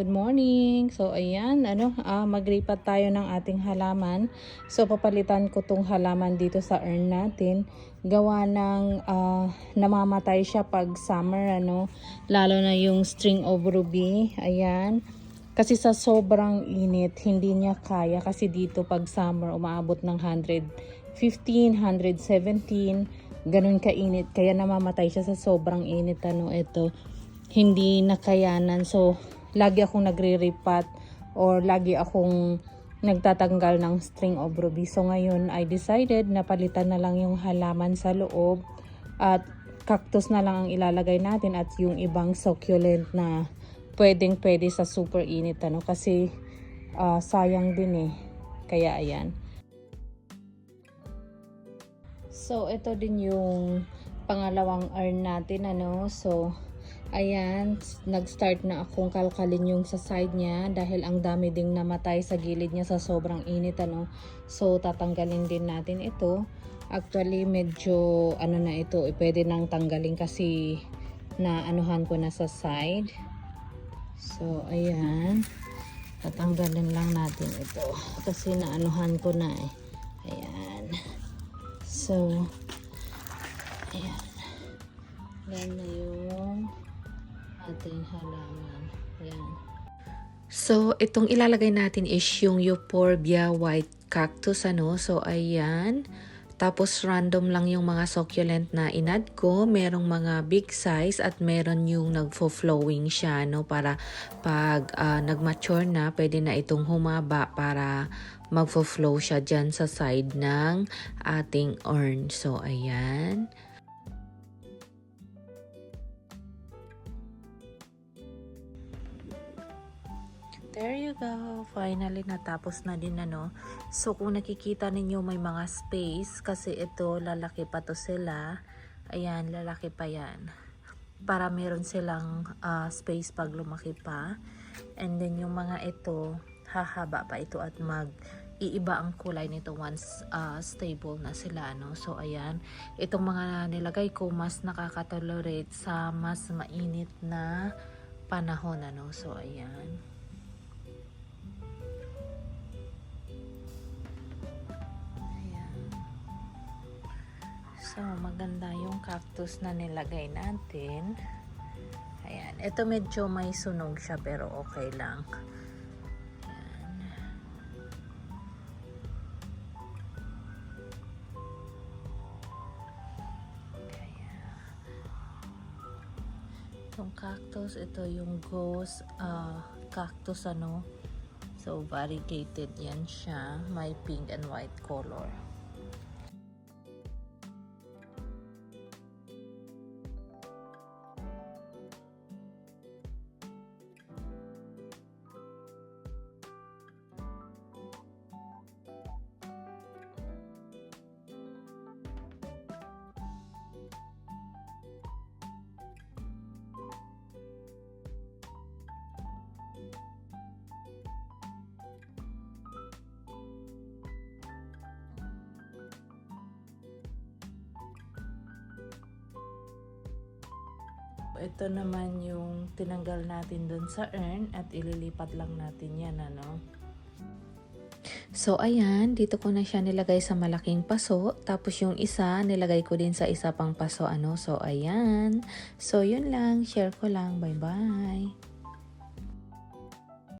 Good morning! So, ayan, ano, ah, maglipat tayo ng ating halaman. So, papalitan ko tong halaman dito sa urn natin. Gawa ng ah, namamatay siya pag summer, ano, lalo na yung string of ruby. Ayan. Kasi sa sobrang init, hindi niya kaya. Kasi dito pag summer, umaabot ng 115, 117. Ganun kainit. Kaya namamatay siya sa sobrang init. Ano, ito. Hindi nakayanan. So, lagi akong nagre-repat or lagi akong nagtatanggal ng string of ruby. So ngayon, I decided na palitan na lang yung halaman sa loob at cactus na lang ang ilalagay natin at yung ibang succulent na pwedeng pwede sa super init ano kasi ah, sayang din eh. Kaya ayan. So ito din yung pangalawang urn natin ano. So Ayan, nag-start na akong kalkalin yung sa side niya dahil ang dami ding namatay sa gilid niya sa sobrang init ano. So tatanggalin din natin ito. Actually medyo ano na ito, eh, pwede nang tanggalin kasi na anuhan ko na sa side. So ayan, tatanggalin lang natin ito kasi naanuhan ko na eh. Ayan. So ayan. Yan na yung ating halaman. Ayan. So, itong ilalagay natin is yung Euphorbia white cactus, ano. So, ayan. Tapos, random lang yung mga succulent na inad ko. Merong mga big size at meron yung nagfo-flowing siya, no. Para pag ah, nag-mature na, pwede na itong humaba para magfo-flow siya dyan sa side ng ating urn. So, ayan. There you go. Finally, natapos na din ano. So, kung nakikita ninyo may mga space, kasi ito, lalaki pa to sila. Ayan, lalaki pa yan. Para meron silang ah, space pag lumaki pa. And then, yung mga ito, hahaba pa ito at mag iiba ang kulay nito once ah, stable na sila no so ayan itong mga nilagay ko mas nakakatolerate sa mas mainit na panahon ano so Ayan. So, maganda yung cactus na nilagay natin. Ayan. Ito medyo may sunog siya pero okay lang. Ayan. Kaya, Itong cactus, ito yung ghost ah, cactus ano. So, variegated yan siya. May pink and white color. Ito naman yung tinanggal natin dun sa urn at ililipat lang natin yan, ano. So, ayan, dito ko na siya nilagay sa malaking paso. Tapos yung isa, nilagay ko din sa isa pang paso, ano. So, ayan. So, yun lang. Share ko lang. Bye-bye.